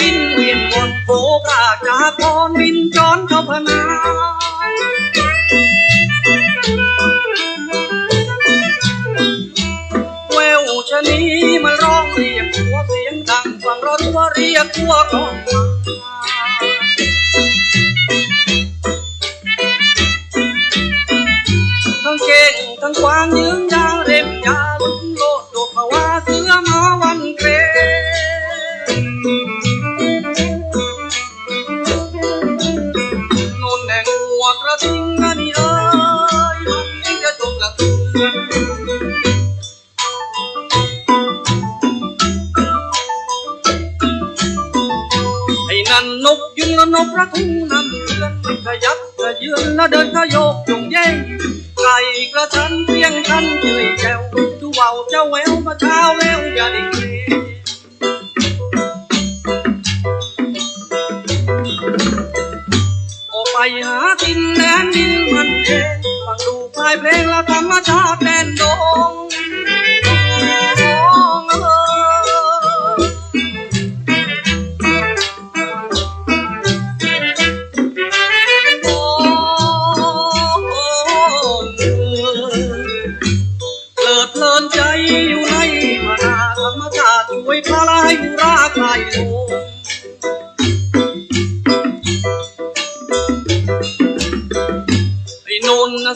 บินเวียนวนโผกาจากพรบินจอนเข้าพนา ถว่าเรียกหัวร้องมาทั้งเก่งทั้งกวางยืน นั่นนกยุงและนกกระทุงนั่นเดือนขยับขยืนและเดินขยโยกจงแย่งไก่กระชันเพียงทันเฉยแจวดูเบาเจ้าแววมาเช้าแล้วอย่าได้เกรงออกไปหากินแดนดินมันเองฟังดูพายเพลงและธรรมชาติแดนดง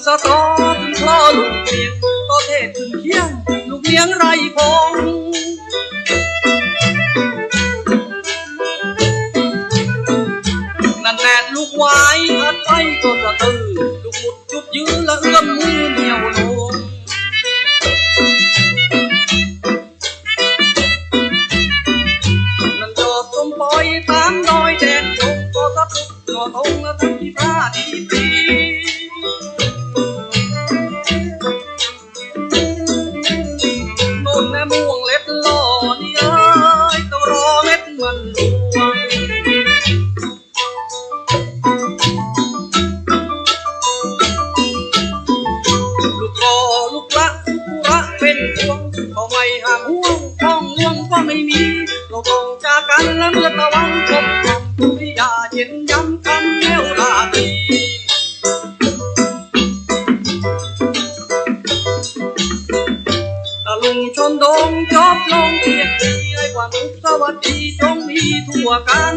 สะตอนพลอลูกเลี้ยงก็เทศถึงเคียง ลูกเลี้ยงไรพงนั่นแหละลูกไว้พัดไปก็สะตือ ลูกหมุดจุดยืนและเอื้อมมือเหนียวลงนั่นจอดสมปล่อยตามดอยแดนจงก็สะทุกหนอทงและทั้งที่พระดี ห่างห่วงห้องห่วงก็ไม่มีเราต้องจากกันและเมื่อตะวันตกคำทุริยาเย็นย้ำคำแนวราตรีตะลุงชนดงจบลงเพียงดีให้ความสุขสวัสดีจงมีทั่วกัน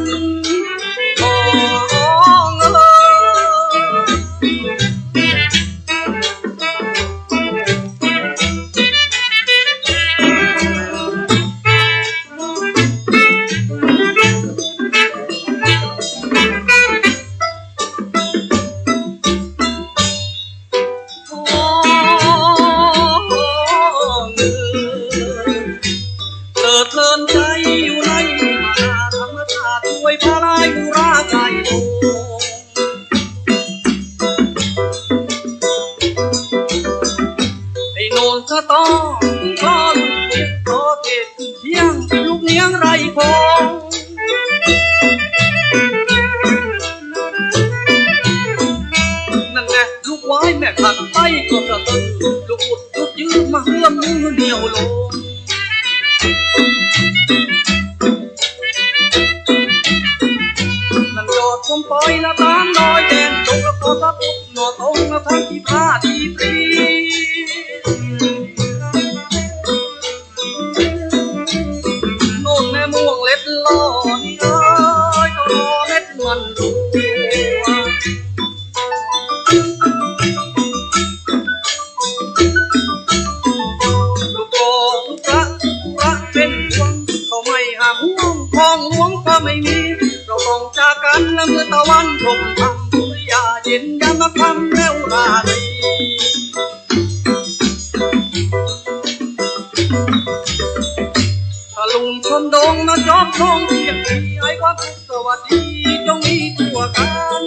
นใจอยู่ในมหาธรรมชาติช่วยพลายุราใจโลไอ้โนนสะตอก็ลูกเด็กโตเทศขึ้นเที่ยงลูกเลี้ยงไรพงนั่นแหละลูกไว้แม่ขัดไปก็สะตึงลูกอุดลูกยืดมาเฮือม นั่งโยดผมปล่อยละตามน้อยแดนตกละพอสะปุกหนอตรงละทั้งที่พาดที่ปรีโน่นแม่ม่วงเล็ดลอนี่ กันและเมื่อตะวันตกทำสุริยาเย็นยามมาคำแล้วราตรีถ้าลุงชนดงนะจอมทองเพียงมีไอ้ความสุขสวัสดีจงมีตัวกัน